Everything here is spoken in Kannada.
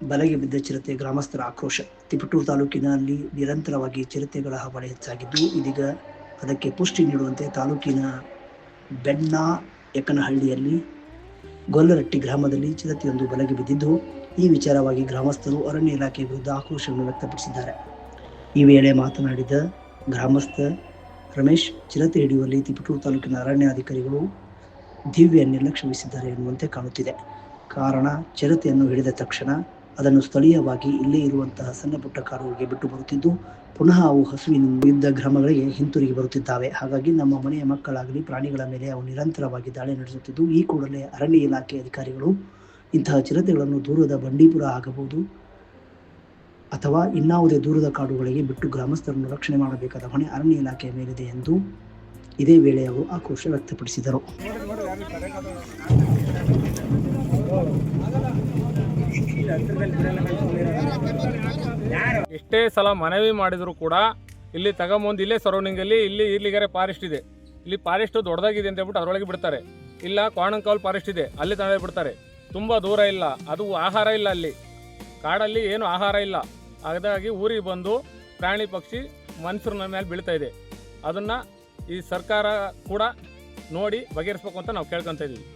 ಬಲೆಗೆ ಬಿದ್ದ ಚಿರತೆ ಗ್ರಾಮಸ್ಥರ ಆಕ್ರೋಶ. ತಿಪಟೂರು ತಾಲೂಕಿನಲ್ಲಿ ನಿರಂತರವಾಗಿ ಚಿರತೆಗಳ ಹಾವಳಿ ಹೆಚ್ಚಾಗಿದ್ದು, ಇದೀಗ ಅದಕ್ಕೆ ಪುಷ್ಟಿ ನೀಡುವಂತೆ ತಾಲೂಕಿನ ಬೆಣ್ಣ ಯಕನಹಳ್ಳಿಯಲ್ಲಿ ಗೊಲ್ಲರಟ್ಟಿ ಗ್ರಾಮದಲ್ಲಿ ಚಿರತೆಯೊಂದು ಬಲೆಗೆ ಬಿದ್ದಿದ್ದು, ಈ ವಿಚಾರವಾಗಿ ಗ್ರಾಮಸ್ಥರು ಅರಣ್ಯ ಇಲಾಖೆ ವಿರುದ್ಧ ಆಕ್ರೋಶವನ್ನು ವ್ಯಕ್ತಪಡಿಸಿದ್ದಾರೆ. ಈ ವೇಳೆ ಮಾತನಾಡಿದ ಗ್ರಾಮಸ್ಥ ರಮೇಶ್, ಚಿರತೆ ಹಿಡಿಯುವಲ್ಲಿ ತಿಪಟೂರು ತಾಲೂಕಿನ ಅರಣ್ಯಾಧಿಕಾರಿಗಳು ದಿವ್ಯ ನಿರ್ಲಕ್ಷ್ಯ ವಹಿಸಿದ್ದಾರೆ ಎನ್ನುವಂತೆ ಕಾಣುತ್ತಿದೆ. ಕಾರಣ, ಚಿರತೆಯನ್ನು ಹಿಡಿದ ತಕ್ಷಣ ಅದನ್ನು ಸ್ಥಳೀಯವಾಗಿ ಇಲ್ಲೇ ಇರುವಂತಹ ಸಣ್ಣ ಪುಟ್ಟ ಕಾಡುಗಳಿಗೆ ಬಿಟ್ಟು ಬರುತ್ತಿದ್ದು, ಪುನಃ ಅವು ಹಸುವಿನಿಂದ ಇದ್ದ ಗ್ರಾಮಗಳಿಗೆ ಹಿಂತಿರುಗಿ ಬರುತ್ತಿದ್ದಾವೆ. ಹಾಗಾಗಿ ನಮ್ಮ ಮನೆಯ ಮಕ್ಕಳಾಗಲಿ, ಪ್ರಾಣಿಗಳ ಮೇಲೆ ಅವು ನಿರಂತರವಾಗಿ ದಾಳಿ ನಡೆಸುತ್ತಿದ್ದು, ಈ ಕೂಡಲೇ ಅರಣ್ಯ ಇಲಾಖೆ ಅಧಿಕಾರಿಗಳು ಇಂತಹ ಚಿರತೆಗಳನ್ನು ದೂರದ ಬಂಡೀಪುರ ಆಗಬಹುದು ಅಥವಾ ಇನ್ನಾವುದೇ ದೂರದ ಕಾಡುಗಳಿಗೆ ಬಿಟ್ಟು ಗ್ರಾಮಸ್ಥರನ್ನು ರಕ್ಷಣೆ ಮಾಡಬೇಕಾದ ಹೊಣೆ ಅರಣ್ಯ ಇಲಾಖೆಯ ಮೇಲಿದೆ ಎಂದು ಇದೇ ವೇಳೆ ಅವರು ಆಕ್ರೋಶ ವ್ಯಕ್ತಪಡಿಸಿದರು. ಎಷ್ಟೇ ಸಲ ಮನವಿ ಮಾಡಿದರೂ ಕೂಡ ಇಲ್ಲಿ ತಗೊಂಬಂದು ಇಲ್ಲೇ ಸರೌಂಡಿಂಗಲ್ಲಿ ಇಲ್ಲಿ ಇಲ್ಲಿಗಾರೆ ಫಾರೆಸ್ಟ್ ಇದೆ. ಇಲ್ಲಿ ಫಾರೆಸ್ಟ್ ದೊಡ್ಡದಾಗಿದೆ ಅಂತ ಹೇಳ್ಬಿಟ್ಟು ಅದರೊಳಗೆ ಬಿಡ್ತಾರೆ. ಇಲ್ಲ ಕೋಣಂಕಾವಲ್ ಫಾರೆಸ್ಟ್ ಇದೆ. ಅಲ್ಲಿ ತಾನೇ ಬಿಡ್ತಾರೆ. ತುಂಬ ದೂರ ಇಲ್ಲ. ಅದು ಆಹಾರ ಇಲ್ಲ ಅಲ್ಲಿ. ಕಾಡಲ್ಲಿ ಏನು ಆಹಾರ ಇಲ್ಲ. ಹಾಗಾಗಿ ಊರಿಗೆ ಬಂದು ಪ್ರಾಣಿ ಪಕ್ಷಿ ಮನುಷ್ಯರ ಮೇಲೆ ಬೀಳ್ತಾ ಇದೆ. ಅದನ್ನು ಈ ಸರ್ಕಾರ ಕೂಡ ನೋಡಿ ಬಗೆಹರಿಸ್ಬೇಕು ಅಂತ ನಾವು ಕೇಳ್ಕೊತಾ ಇದ್ದೀವಿ.